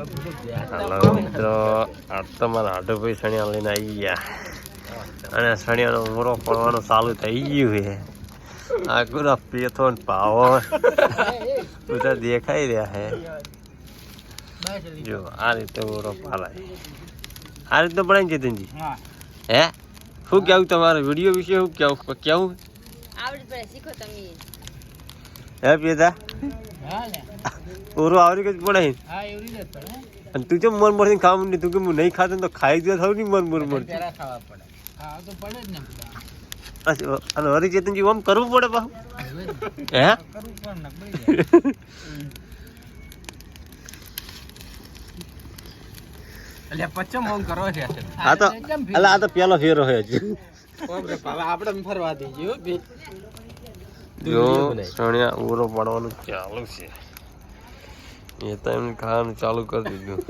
હાલો મિત્રો આજ તો મારા હાડુભાઈ સણિયા લઈને આવી ગયા. અને સણિયાનો ઉમરો પડવાનું ચાલુ થઈ ગયું છે. આ ગુના પેથો ને પાવો. બધા દેખાઈ રહ્યા છે. જો આ રીતે ઉમરો પાલાય. આ રીતે બનાવી ચેતનજી હે. શું કેવું તમારે? વીડિયો વિશે શું કેવું કેવું? આવડે શીખો તમે. હે પેતા ઓરો આવરી કઈ પડે અને તું કેમ મન મરથી ખાવા માંડી? તું કે હું નહીં ખાતો તો ખાઈ ગયો થાવ નહીં મન મર મર પેલા ખાવા પડે. હા તો પડે જ ને અચ્છા, અને હરી ચેતનજી આમ કરવું પડે બા હે? ઓમ આ તો અલા આ તો પેલો ફેરો છે હજી. ઓમ રે પાવા આપણે ફરવા બે. જો ઉરો પડવાનું ચાલુ છે. એ તો એમને ખાવાનું ચાલુ કરી દીધું.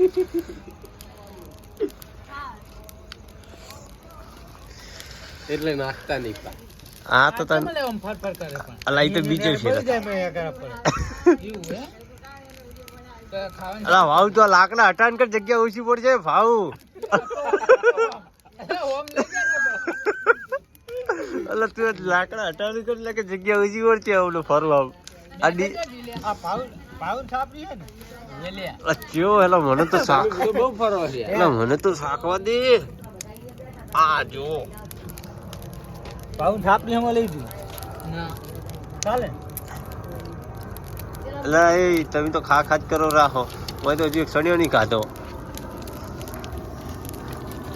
એટલે નાખતા નહીં આ તો તને. અલા તો બીજો છે. અલા ભાવ તો લાકડા હટાણ કર જગ્યા ઓછી પડશે ભાવ ઓમ અલા તું લાકડા હટાવી કરી લે કે જગ્યા ઉજી વળતી આવડે ફરવા. આ ડી આ પાઉ પાઉ છાપરી હે ને? એ લે અલા ચેવો હેલો મને તો શાક બહુ ફરવા છે. એટલે મને તો શાકવા દે. આ જો. પાઉ છાપરી હમ લઈ દઉં ના. ચાલે. એટલે એ તમે તો ખા ખાજ કરો રાખો મેં તો હજી એક સણિયો નહીં ખાધો.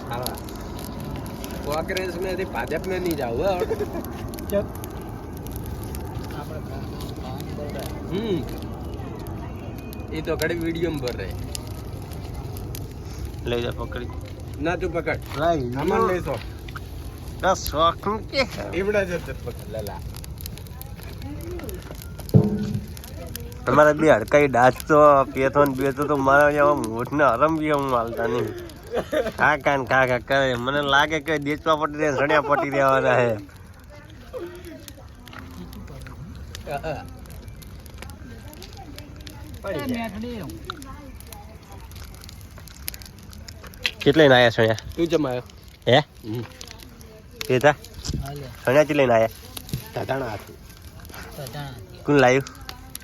ખાવા. કોંગ્રેસ ને ભાજપ ને નહીં જાવ. હમ. એ તો ઘડી વીડિયો પર રહે. લઈ જા પકડી. ના તું પકડ. લઈ અમાર લઈ બસ શોખ કે? એવડા જ હતો પકડ લલા. તમારા બે હડકાઈ ડાચતો પેથો ને બેતો તો મારા અહીંયા મોઠ ને હરમ બી હું માલતા નહીં. કાકા ને ખા કરે. મને લાગે કે દેચવા પટી રહ્યા સણિયા પટી રહેવાના હે. કેટલે ને આયા સણિયા? તું જમાયો હે? કેતા? સણિયા ચી લઈને આયા? ધાધાણા હાથું. કોણ લાવ્યું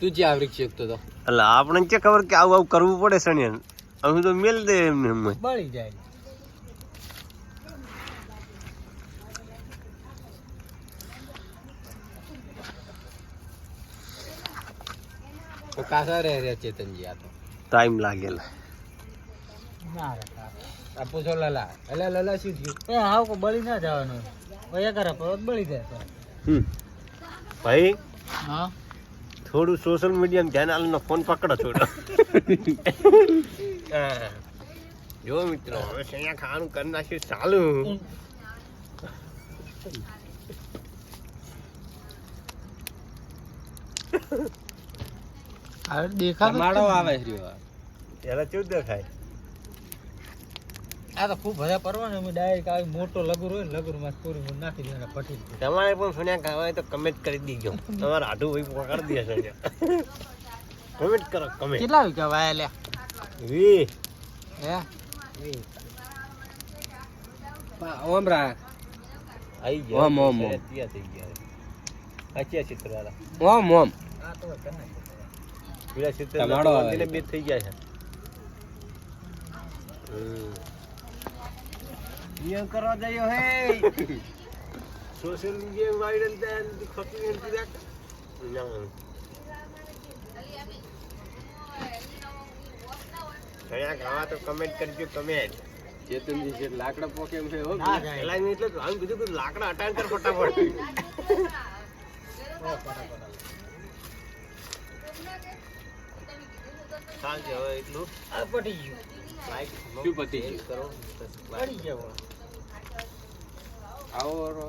તું જે આવરી ચેકતો તો એટલે આપણે કે ખબર કે આવું આવું કરવું પડે સણિયન અમે તો મેલ દે એમને એમ બળી જાય. તો કાસા રે રે ચેતનજી આ તો. ટાઈમ લાગેલા. ના રે આ પૂછો લલા. એટલે લલા શું થયું? એ હાવ કો બળી ના જવાનું. વયા કરે બળી જાય તો. હમ. ભાઈ? હા? થોડું સોશિયલ મીડિયા ધ્યાન નો ફોન પકડો થોડો. જો મિત્રો હવે અહીંયા ખાવાનું કરી નાખ્યું ચાલુ. કેમ? આવે રહ્યો ત્યારે ચેવું દેખાય? આ તો ખૂબ બધા પરવાનું અમે ડાયરેક્ટ આવી મોટો લગુર હોય ને લગુરમાં પૂરી મૂળ નાખી દે પટી તમારે પણ સોનિયા ખાવા હોય તો કમેન્ટ કરી દીજો. તમારે આઢું ભાઈ પકડ દે છે. કમેન્ટ કરો કમેન્ટ કેટલા વિકા વાયા લે વી હે? ઓમ રા આઈ ગયા. ઓમ, ઓમ, ઓમ. ત્યાં થઈ ગયા. સાચી ચિત્ર વાળા ઓમ ઓમ. આ તો કર નાખી. પેલા ચિત્ર બે થઈ ગયા છે. નિયમ કરવા જયો હે. સોશિયલ મીડિયા વાયરલ થાય ખોટી એન્ટ્રી રાખ. ઘણા ગાવા તો કમેન્ટ કરજો કમેન્ટ ચેતનજી છે લાકડા પોકે એમ છે હો. પેલા એટલે આમ કીધું કે લાકડા હટાણ કર ફટાફટ. ચાલ છે હવે એટલું. આ પટી ગયું. લાઈક શું પતી ગયું? કરો પડી ગયો. આવો.